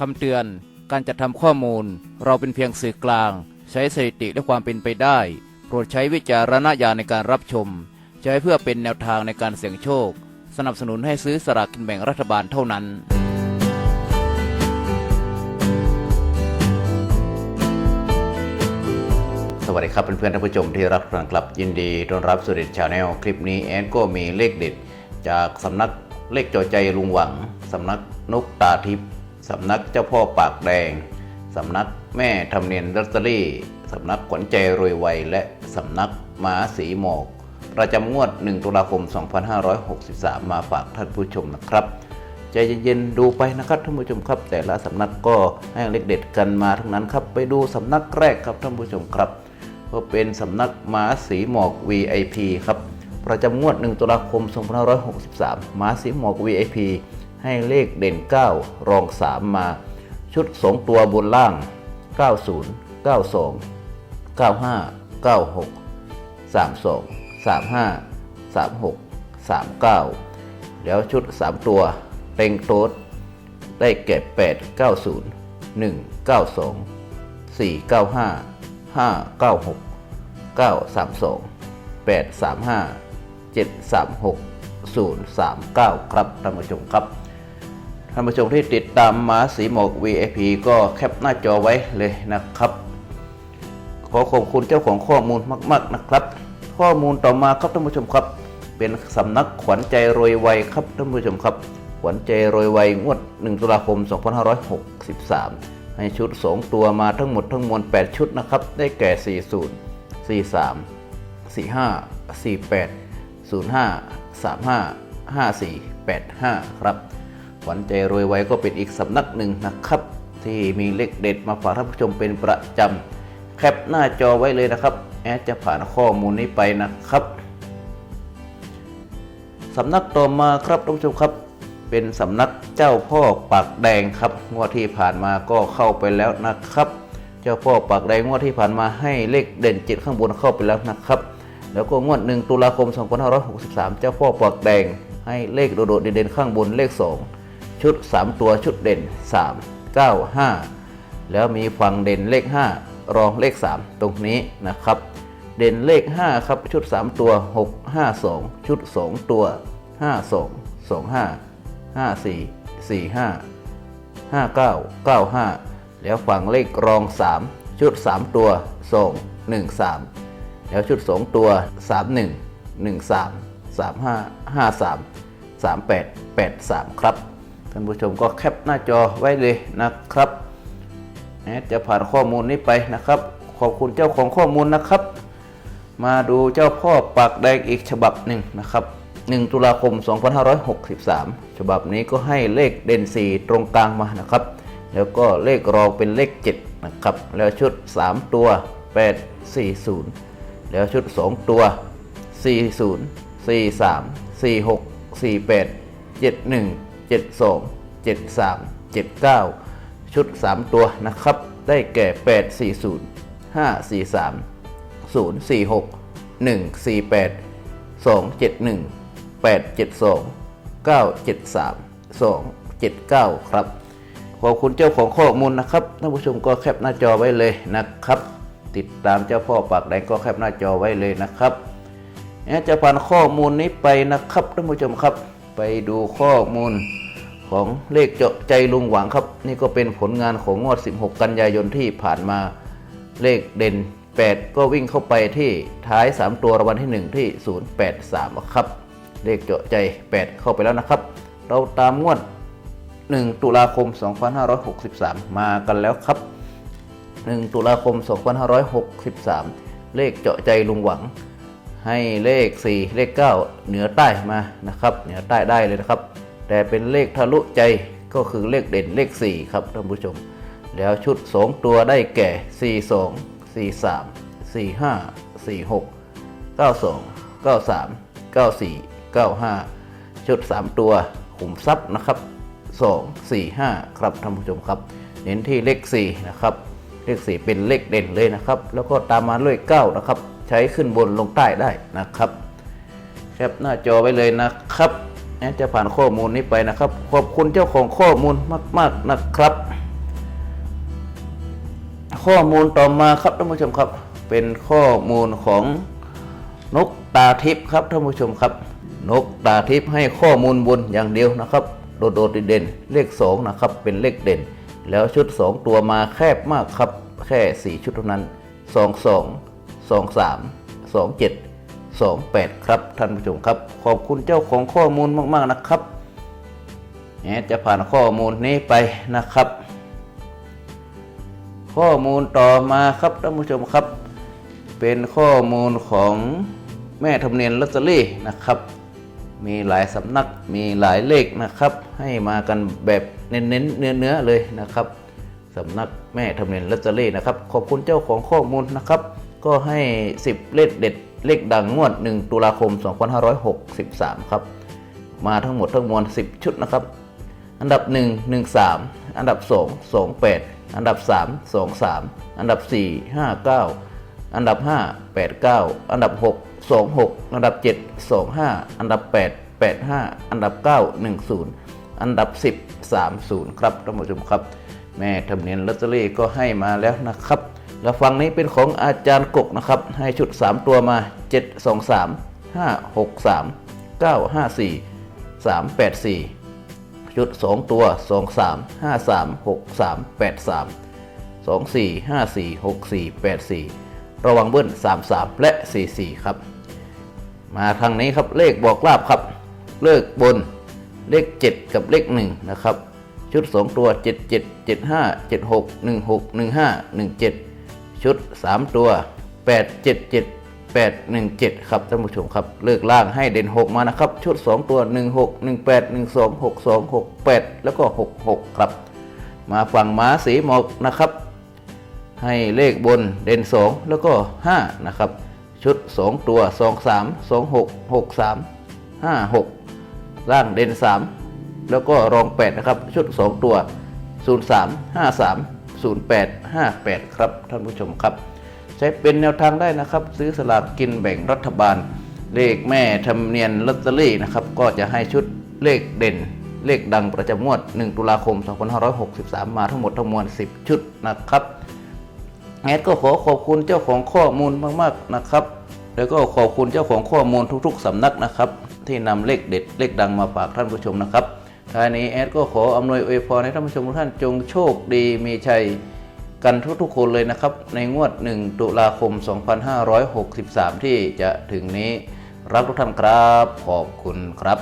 คำเตือน การจัดทำข้อมูล เราเป็นเพียงสื่อกลาง ใช้สถิติและความเป็นไปได้ โปรดใช้วิจารณญาณในการรับชม ใช้เพื่อเป็นแนวทางในการเสี่ยงโชค สนับสนุนให้ซื้อสลากกินแบ่งรัฐบาลเท่านั้นสวัสดีครับเพื่อนๆท่านผู้ชมที่รักฟังครับยินดีต้อนรับสู่เด็ดชาแนลคลิปนี้แอนก็มีเลขเด็ด จากสำนักเลขจอใจลุงหวัง สำนักนกตาทิพย์ สำนักเจ้าพ่อปากแดง สำนักแม่ทำเนียนลอตเตอรี่ สำนักขวัญใจรวยไวและสำนักหมาสีหมอก ประจำงวด 1 ตุลาคม 2563 มาฝากท่านผู้ชมนะครับ ใจเย็นๆดูไปนะครับท่านผู้ชมครับ แต่ละสำนักก็ให้เลขเด็ดกันมาทั้งนั้นครับ ไปดูสำนักแรกครับท่านผู้ชมครับ ก็เป็นสำนักหมาสีหมอก VIP ครับประจำงวด 1 ตุลาคม 2563หมาสีหมอก VIP ให้เลขเด่น 9 รอง 3 มา ชุด 2 ตัวบนล่าง 90 92 95 96 32 35 36 39 แล้วชุด 3 ตัวเต็งโต๊ดได้แก่8 90 1 92 4 95 5 96 932 835 736 039 ครับท่านผู้ชมครับ ท่านผู้ชมที่ติดตามหมาสีหมอก VIP ก็แคปหน้าจอไว้เลยนะครับ ขอขอบคุณเจ้าของข้อมูลมาก ๆนะครับ ข้อมูลต่อมาครับท่านผู้ชมครับ เป็นสำนักขวัญใจรวยไวครับท่านผู้ชมครับ ขวัญใจรวยไวงวด 1 ตุลาคม 2563 ให้ชุด 2 ตัวมาทั้งหมดทั้งมวล 8 ชุดนะครับ ได้แก่ 40 43 45 48 05 35 54 85 ครับ ขวัญใจรวยไว้ก็เป็นอีกสำนักหนึ่งนะครับ ที่มีเลขเด็ดมาฝากท่านผู้ชมเป็นประจำแคปหน้าจอไว้เลยนะครับ แอดจะผ่านข้อมูลนี้ไปนะครับสำนักต่อมาครับท่านผู้ชมครับ เป็นสำนักเจ้าพ่อปากแดงครับงวดที่ผ่านมาก็เข้าไปแล้วนะครับ เจ้าพ่อปากแดงงวดที่ผ่านมาให้เลขเด่นเจ็ดข้างบนเข้าไปแล้วนะครับ แล้วก็งวดหนึ่งตุลาคม 2563 เจ้าพ่อปากแดงให้เลขโดดเด่นๆข้างบนเลข 2 ชุด 3 ตัวชุดเด่น 3 9 5 แล้วมีฝั่งเด่นเลข 5 รองเลข 3 ตรงนี้นะครับ เด่นเลข 5 ครับ ชุด 3 ตัว 6 5 2 ชุด 2 ตัว 5 2 2 5 5 4 4 5 5 9 9 5 แล้วฝั่งเลขรอง 3 ชุด 3 ตัว2 1 3 แล้วชุด 2 ตัว 3 1 1 3 3 5 5 3 3 8 8 3 ครับ ท่านผู้ชมก็แคปหน้าจอไว้เลยนะครับจะผ่านข้อมูลนี้ไปนะครับ ขอบคุณเจ้าของข้อมูลนะครับ มาดูเจ้าพ่อปากแดงอีกฉบับหนึ่งนะครับ 1 ตุลาคม 2563 ฉบับนี้ก็ให้เลขเด่น 4 ตรงกลางมานะครับ แล้วก็เลขรองเป็นเลข 7 นะครับ แล้วชุด 3 ตัว 8 40 แล้วชุด 2 ตัว 40 43 46 48 71 72 73 79 ชุด 3 ตัวนะครับ ได้แก่ 840 543 046 148 271 872 973 279 ครับ ขอบคุณเจ้าของข้อมูลนะครับ ท่านผู้ชมก็แคปหน้าจอไว้เลยนะครับ ติดตามเจ้าพ่อปากแดงก็แคปหน้าจอไว้เลยนะครับจะผ่านข้อมูลนี้ไปนะครับท่านผู้ชมครับ ไปดูข้อมูลของเลขเจาะใจลุงหวังครับ นี่ก็เป็นผลงานของงวด 16 กันยายนที่ผ่านมาเลขเด่น 8 ก็วิ่งเข้าไปที่ท้าย 3 ตัวรางวัลที่ 1 ที่ 083 ครับ เลขเจาะใจ 8 เข้าไปแล้วนะครับ เราตามงวด 1 ตุลาคม 2563 มากันแล้วครับ 1 ตุลาคม 2563 เลขเจาะใจลุงหวัง ให้เลข 4 เลข 9 เหนือใต้มานะครับ เหนือใต้ได้เลยนะครับ แต่เป็นเลขทะลุใจก็คือเลขเด่นเลข 4 ครับท่านผู้ชม แล้วชุด 2 ตัวได้แก่ 42 43 45 46 92 93 94 95 ชุด 3 ตัวขุมทรัพย์นะครับ 2 4 5 ครับท่านผู้ชมครับ เน้นที่เลข 4 นะครับ เลข 4 เป็นเลขเด่นเลยนะครับ แล้วก็ตามมาด้วย 9 นะครับ ใช้ขึ้นบนลงใต้ได้นะครับแคปหน้าจอไว้เลยนะครับจะผ่านข้อมูลนี้ไปนะครับ ขอบคุณเจ้าของข้อมูลมาก ๆนะครับ ข้อมูลต่อมาครับท่านผู้ชมครับ เป็นข้อมูลของนกตาทิพย์ครับท่านผู้ชมครับ นกตาทิพย์ให้ข้อมูลบนอย่างเดียวนะครับ โดดๆเด่นเลข2นะครับเป็นเลขเด่น แล้วชุด 2 ตัวมาแคบมากครับ แค่ 4 ชุดเท่านั้น 2 2 2 3 2 7 2 8 ครับท่านผู้ชมครับ ขอบคุณเจ้าของข้อมูลมาก ๆ นะครับจะผ่านข้อมูลนี้ไปนะครับ ข้อมูลต่อมาครับท่านผู้ชมครับ เป็นข้อมูลของแม่ธรรมเนียนลอตเตอรี่นะครับ มีหลายสำนักมีหลายเลขนะครับ ให้มากันแบบเน้นๆเนื้อๆเลยนะครับสำนักแม่ธรรมเนียนลอตเตอรี่นะครับ ขอบคุณเจ้าของข้อมูลนะครับ ก็ให้ 10 เลขเด็ดเลขดังงวด 1 ตุลาคม 2563 ครับ มาทั้งหมดทั้งมวล 10 ชุดนะครับ อันดับ 1 1 3 อันดับ 2 2 8 อันดับ 3 2 3 อันดับ 4 5 9 อันดับ 5 8 9 อันดับ 6 2 6 อันดับ 7 2 5 อันดับ 8 8 5 อันดับ 9 1 0 อันดับ 10 3 0 ครับท่านผู้ชมครับ แม่ทำเนียนลอตเตอรี่ก็ให้มาแล้วนะครับ แล้วฝั่งนี้เป็นของอาจารย์กกนะครับ ให้ชุด 3 ตัวมา 7 2 3 5 6 3 9 5 4 3 8 4 ชุด 2 ตัว 2 3 5 3 6 3 8 3 2 4 5 4 6 4 8 4 ระวังเบิ้ล3 3 และ 4 4 ครับ มาทางนี้ครับเลขบอกลาบครับ เลขบนเลข 7 กับเลข 1 นะครับ ชุด 2 ตัว 7 7 7 5 7 6 1 6 1 5 1 7 ชุด 3 ตัว 8 7 7 8 1 7 ครับท่านผู้ชมครับ เลือกล่างให้เด่น 6 มานะครับ ชุด 2 ตัว 1 6 1 8 1 2 6 2 6 8 แล้วก็ 6 6 ครับ มาฝั่งม้าสีหมอกนะครับ ให้เลขบนเด่น 2 แล้วก็ 5 นะครับ ชุด 2 ตัว 2 3 2 6 6 3 5 6 ล่างเด่น 3 แล้วก็รอง 8 นะครับ ชุด 2 ตัว 0 3 0 8 5 8 ครับท่านผู้ชมครับ ใช้เป็นแนวทางได้นะครับ ซื้อสลากกินแบ่งรัฐบาล เลขแม่ทำเนียนลอตเตอรี่นะครับก็จะให้ชุดเลขเด่น เลขดังประจำงวด 1 ตุลาคม 2563 มาทั้งหมดทั้งมวล 10 ชุดนะครับแอดก็ขอขอบคุณเจ้าของข้อมูลมากๆนะครับ แล้วก็ขอบคุณเจ้าของข้อมูลทุก ๆสำนักนะครับ ที่นำเลขเด็ดเลขดังมาฝากท่านผู้ชมนะครับ ท้ายนี้แอดก็ขออำนวยอวยพรให้ท่านผู้ชมทุกท่านจงโชคดีมีชัยกันทุกๆคนเลยนะครับ ในงวด 1 ตุลาคม 2563 ที่จะถึงนี้ รักทุกท่านครับ ขอบคุณครับ